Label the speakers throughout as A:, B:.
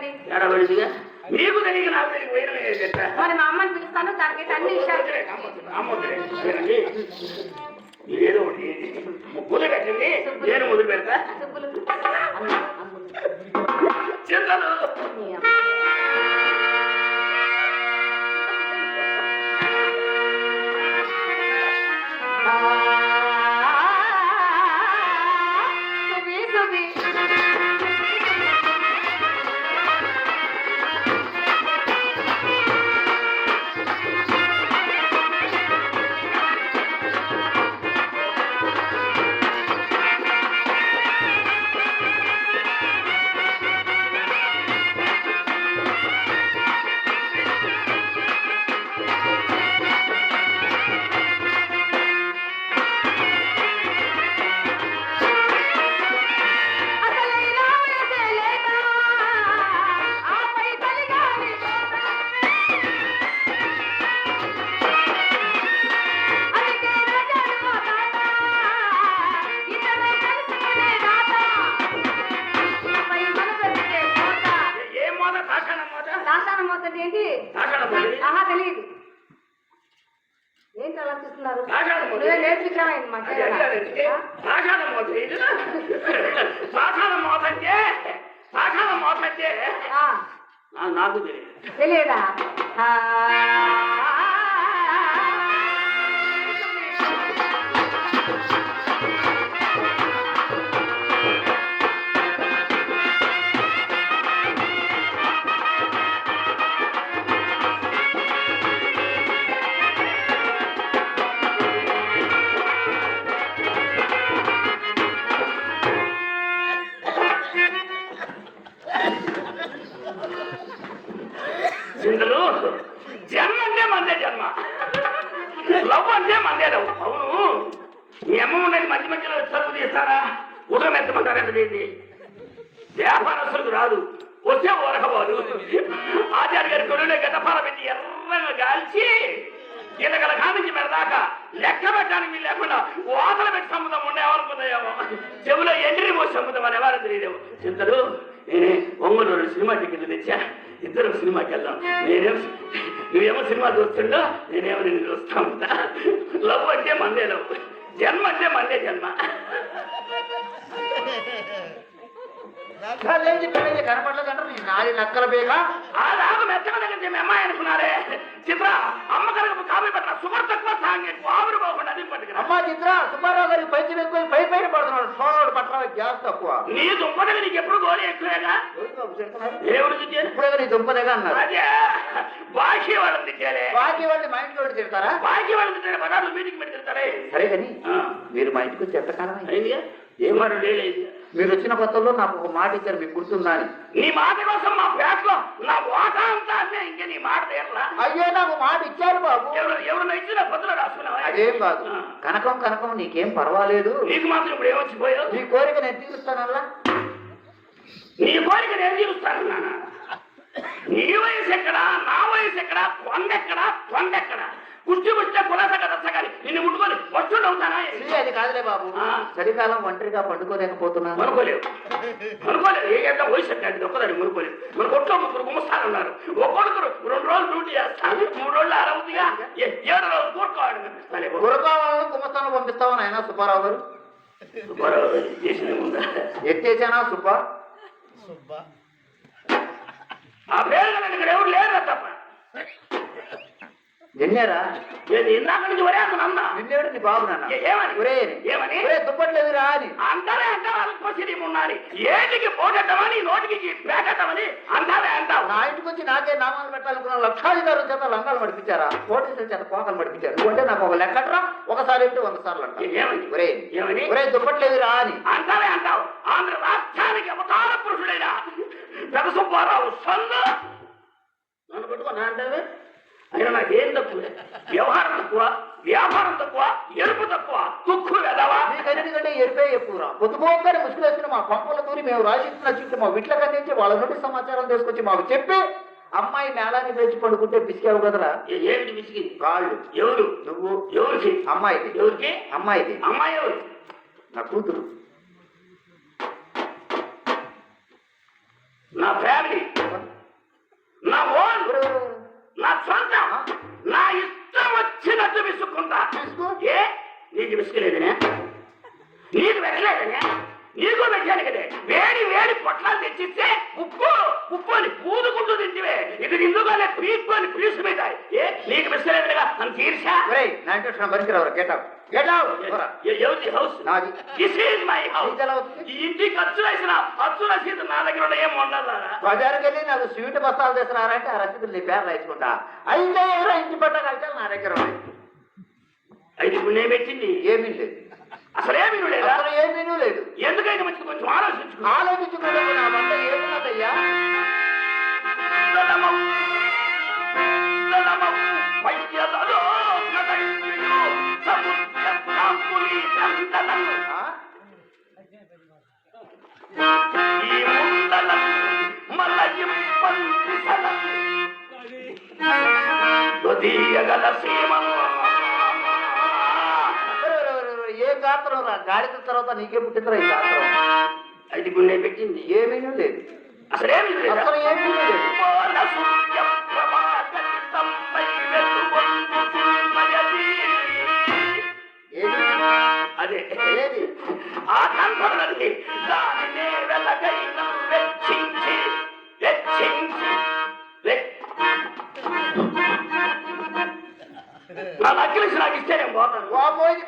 A: నాకేం తెలియదండి
B: ఏడవడిదిగా నీకు తెలియక నాకు తెలియక
A: మరి మా అమ్మని పిలుస్తాను దానికి అన్ని విషయాలు.
B: ఏదో ఒకటి ముగ్గులు పెట్టండి. నేను మొదలు పెడతా.
A: సుబ్బులు. దాసాన మొదటి ఏంటి? ఆహా తెలియదు. ఏంటి అలా చూస్తున్నారు
B: దాసాన మోద
A: నువ్వే నేర్పించావు మాకు
B: అది అడిగారంటే పాషాణ ఉదయం ఎత్తమంటారంట దీన్ని వ్యాపారస్తులకు రాదు. వచ్చే ఊరకవాడు ఆచార్య గారి కొడులే గడ్డపాల పెట్టి ఎర్రగా కాల్చి ఇళ్ళగల కానించి మెడదాకా లెక్క పెట్టడానికి మీరు లేకుండా ఓతలు పెట్టి సముద్రం ఉండేవనుకున్నాయేమో చెవులో ఎండ్రి మోసి సముద్రం అని ఎవరు తెలియదేమో. చింతలు నేనే ఒంగోలు సినిమా టికెట్లు తెచ్చా? ఇద్దరం సినిమాకి వెళ్దాం. నేనేం నువ్వేమో సినిమా చూస్తుండో నేనేమో నేను చూస్తా ఉంటా. లవ్ అంటే మందే లవ్. జన్మ అంటే మందే జన్మ.
C: నక్కలేంది పెళ్ళి కనపడలేదంటారు? నీ నాది నక్కల బేగా
B: ఆ రాగు మెత్తగా దగ్గర మీ అమ్మాయి అనుకున్నారే. చిత్ర అమ్మ కనుక కాపీ పెట్టిన సుమర్ తక్కువ సాంగ్ ఆవిరి పోకుండా అది పట్టుకురా.
C: అమ్మా చిత్ర సుబ్బారావు గారి పైకి ఎక్కువ పై పైన పడుతున్నాడు. సోనోడు పట్ల గ్యాస్ తక్కువ.
B: నీ దుంపదగా నీకు ఎప్పుడు గోళీ ఎక్కువేగా?
C: ఎవరు బాబు చెప్తున్నారు?
B: దేవుడు తిట్టాను
C: ఇప్పుడే నీ దుంపదేగా అన్నారు.
B: అదే. బాకీ వాళ్ళని
C: బాకీ వాళ్ళని మా తిడతారా
B: బాకీ వాళ్ళని తిట్టారు మీటింగ్ పెట్టి తిడతారే
C: సరే కానీ మీరు మా ఇంటికి వచ్చి ఎంతకాలం అయింది?
B: ఏం మాట లేదు
C: మీరు వచ్చిన కొత్తలో నాకు ఒక మాట ఇచ్చారు మీకు గుర్తుందా అని
B: నీ మాట కోసం మా ఫ్లాట్లో నా వాటా అంతా అన్నీ ఇంకే నీ మాట తీరలా?
C: అయ్యో నాకు మాట ఇచ్చారు బాబు.
B: ఎవరు ఎవరు ఇచ్చిన పొద్దున రాసుకున్నావా?
C: అదేం కాదు. కనకం కనకం నీకేం పర్వాలేదు.
B: నీకు మాత్రం ఇప్పుడు ఏమొచ్చిపోయావు
C: నీ కోరిక నేను తీరుస్తానల్లా?
B: నీ కోరిక నేను తీరుస్తాను నాన్న నీ వయసు ఎక్కడ? నా వయసు ఎక్కడ కొండెక్కడ? కొండెక్కడ? కుర్చీ కుర్చీ కులసగ రసగాలి నిన్ను ముట్టుకొని వస్తుండ అవుతానా?
C: ఇది అది కాదులే బాబు. చలికాలం ఒంటరిగా పండుకోలేకపోతున్నాను
B: అనుకోలేవు అనుకోలేదు ఏ ఎంత వయసు ఎక్కడ ఒక్కదాన్ని మునుకోలేదు. మన కొట్లో ముగ్గురు గుమ్మస్తాలు ఉన్నారు. ఒక్కొక్కరు రెండు రోజులు డ్యూటీ చేస్తాను. మూడు రోజులు అరవదిగా ఏడు రోజులు కూడుకోవాలి కనిపిస్తాను
C: గురకాలను గుమ్మస్తాను పంపిస్తామని ఆయన సుబ్బారావు గారు?
B: చేసిన ఉందా
C: ఎత్తేసానా సుబ్బా?
B: ఆ పేరు ఇక్కడ ఎవరు లేరు తప్ప?
C: ఎన్నేరా
B: నేను ఇందాక నుంచి వరే అతను అన్నా
C: నిన్నేడు నీ బాబు నాన్న.
B: ఏ- ఏమని?
C: ఒరే
B: ఏమని?
C: ఒరే దుప్పట్లేదురా అని.
B: అంటారే అంటారు వాళ్ళకి ఉండాలి ఏటికి నోటికి అంటారే అంటావు
C: నా ఇంటికి వచ్చి నాకే నామాలు పెట్టాలనుకున్న లక్షాధికారుల చేత లంగాలు మడిపించారా? పోటీసుల చేత కోకలు మడిపించారు. నువ్వంటే నాకు ఒక లెక్కట్రా ఒకసారి అంటే వంద సార్లు అంట
B: ఏమని?
C: ఒరే
B: ఏమని?
C: ఒరే దుప్పట్లేదురా అని.
B: అంటారే అంటావు. ఆంధ్ర రాష్ట్రానికి అవతార పురుషుడైన పెద్ద సుబ్బారావు సొంత నన్ను పెట్టుకున్నా అంటావే? అయినా నాకేం తక్కువ? వ్యవహారం తక్కువ వ్యాపారం తక్కువ ఎరుపు తక్కువ తుక్కు వెదవా
C: నీకన్నిటికంటే ఎరిపే ఎక్కువరా పొద్దుపోగానే ముసుగులేసిన మా పంపల దూరి మేము రాసిస్తున్న చుట్టూ మా విట్ల కందించి వాళ్ళ నుండి సమాచారం తీసుకొచ్చి మాకు చెప్పి అమ్మాయి నేలాన్ని పెంచి పడుకుంటే పిసికావు కదరా?
B: ఏమిటి విసిగింది
C: కాళ్ళు.
B: ఎవరు?
C: నువ్వు.
B: ఎవరికి?
C: అమ్మాయిది.
B: ఎవరికి?
C: అమ్మాయిది.
B: అమ్మాయి ఎవరు?
C: నా కూతురు.
B: నా నా నీకు విసుకలేదనే నీకు పెట్టలేదనే? నీకు పెట్టాను కదే. వేడి వేడి పొట్లాలు తెచ్చిస్తే ఉప్పు ఉప్పు అని పూదుకుంటూ తింటివే. ఇది నిందుగానే పీక్కొని పీసు మీద ఏ నీకు విసుకలేదుగా నన్ను తీర్చా?
C: ఒరేయ్ నా ఇంట్రెస్ట్ పనికిరావు గెట్ అవుట్ గెట్ అవుట్
B: ఎవరి హౌస్
C: నాది.
B: దిస్ ఈజ్ మై హౌస్
C: నీకు ఎలా అవుతుంది?
B: ఈ ఇంటికి ఖర్చు వేసిన ఖర్చు రసీదు నా దగ్గర ఉన్న ఏం ఉండాలా
C: బజారుకి వెళ్ళి నాకు స్వీట్ బస్తాలు తెస్తున్నారంటే ఆ రసీదులు నీ పేరు రాయించుకుంటా అయితే ఎవరో ఇంటి పట్ట కలిసి నా దగ్గర ఉన్నాయి.
B: అయితే ఇప్పుడు నేను పెట్టింది.
C: ఏమీ లేదు.
B: అసలేమీ లేదా
C: అసలు ఏమీ లేదు
B: ఎందుకైనా మంచిది కొంచెం ఆలోచించుకో.
C: ఆలోచించుకోలేదు నా వంట ఏమున్నదయ్యా? గాత్రం రా. గాడిద తర్వాత నీకే పుట్టిందిరా ఈ గాత్రం.
B: అది నేను పెట్టింది.
C: ఏమీ లేదు. అసలు ఏమీ లేదు.
B: అదే.
C: ఏది?
B: ఆ దానినే వెలగైన వెచ్చించి వెచ్చించి. నా నక్కిలిసి నాకు ఇస్తే నేను పోతాను.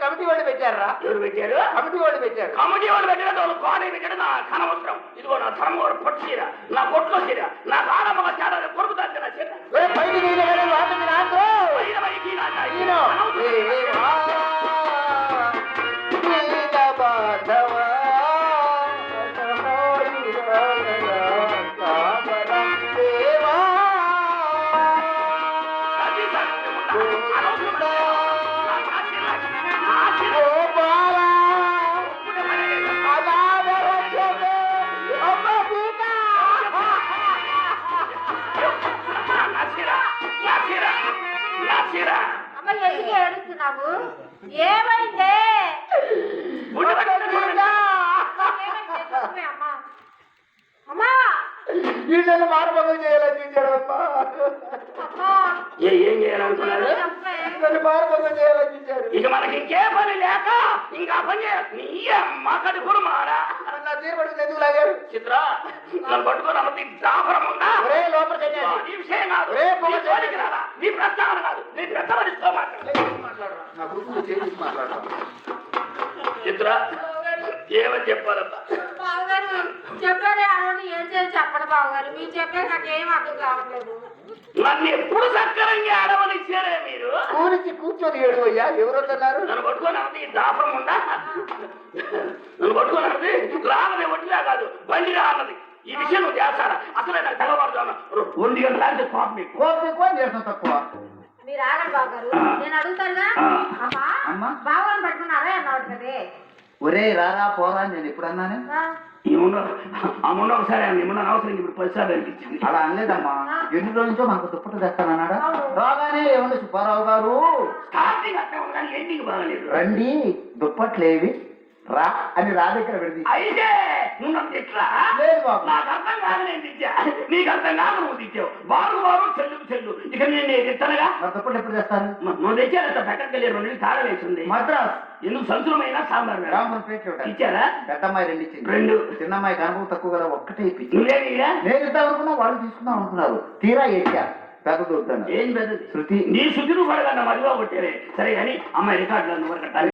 C: కమిటీ వాళ్ళు పెట్టారా?
B: ఎవరు పెట్టారు?
C: కమిటీ వాళ్ళు పెట్టారు.
B: కమిటీ వాళ్ళు పెట్టిన వాళ్ళు కోడే పెట్టాడు నా కనవసరం ఇదిగో నా ధర్మవరం పొట్టు చీర నా పొట్టులో చీర నా ఆడమగ తేడా కొరుకుతాను నా చీర
C: నీళ్ళు నాకు.
A: ఏడుస్తున్నావు ఏమైందే? అమ్మా. అమ్మా.
C: వీళ్ళని మానభంగం చేయాలని
A: అమ్మా.
B: ఏ
C: వీళ్ళని మానభంగం చేయాలని
B: ఇక మనకి ఇంకే పని లేక ఇంకా పని నీ అమ్మ కడుపురు మారా.
C: నా తీరుబడి ఎందుకు లాగారు
B: చిత్ర నన్ను పట్టుకొని అన్నది దాపరం ఉందా
C: ఒరే లోపల సన్యాసి.
B: నీ విషయం కాదు.
C: ఒరే పొగ
B: నీ జోలికి రారా. నీ ప్రస్తావన కాదు నీ పెద్దమనిస్తో మాట్లాడు
C: నా గురించి చేసి మాట్లాడరా
B: చిత్ర ఏమని
A: బావగారు చెప్పారే ఏం చేసి చెప్పండి బావగారు. మీరు చెప్పే నాకేం అర్థం కావట్లేదు.
B: నన్ను ఎప్పుడు సక్కరంగా ఆడవనిచ్చారే మీరు?
C: కూరించి కూర్చొని ఏడు అయ్యా ఎవరన్నారు
B: నన్ను పట్టుకొని అన్నది దాపరం ఉందా? నన్ను పట్టుకొని అన్నది రానది ఒంటిలా కాదు బండిగా అన్నది ఈ విషయం నువ్వు చేస్తారా? అసలే నాకు తెల్లవారుజామున ఒంటి గంట లాంటి కోపం.
C: కోపం చేస్తాం తక్కువ.
A: మీరు ఆగండి బావగారు నేను అడుగుతానుగా? అమ్మా
C: అమ్మా.
A: పట్టుకున్నారా అన్నవాడు కదే.
C: ఒరే రారా పోరా నేను ఎప్పుడు అన్నాను?
B: ఒకసారి అవసరం ఇప్పుడు పదిసార్లు అనిపించింది.
C: అలా అనలేదమ్మా. ఎన్ని రోజుల నుంచో మనకు దుప్పట్లు తెస్తానన్నాడా. రాగానే ఏమన్నా సుబ్బారావు గారు?
B: స్టార్టింగ్ అట్లా ఉందని ఎండింగ్ బాగలేదు.
C: రండి దుప్పట్లేవి రా అని రా దగ్గర పెడిది
B: అయితే నువ్వు
C: లేదు బాబు.
B: నాకు అర్థం కాదు నేను నీకు అర్థం కాదు నువ్వు చెల్లు చెల్లు ఇక నేను తిట్టనగా
C: మరి దుప్పట్లు ఎప్పుడు
B: మ- నువ్వు తెచ్చారంత పక్కకి వెళ్ళి రెండు తాళం వేసింది.
C: మద్రాస్.
B: ఎందుకు సంచులమైనా సాంబార్ వేడా?
C: రామపురం పేట చూడాలి
B: ఇచ్చారా?
C: పెద్దమ్మాయి రెండు ఇచ్చింది.
B: రెండు.
C: చిన్నమ్మాయి కనుక తక్కువ కదా ఒక్కటే ఇప్పించింది. నేను ఇద్దాం అనుకున్నా వాళ్ళు తీసుకుందాం అనుకున్నారు. తీరా ఎచ్చా పెద్దది వద్దన్నారు
B: ఏం పెద్దది?
C: శృతి.
B: నీ శుద్ధి నువ్వు పడగన్న మరిగా కొట్టారే. సరే కానీ అమ్మాయి రికార్డులు నువ్వు కట్టాలి.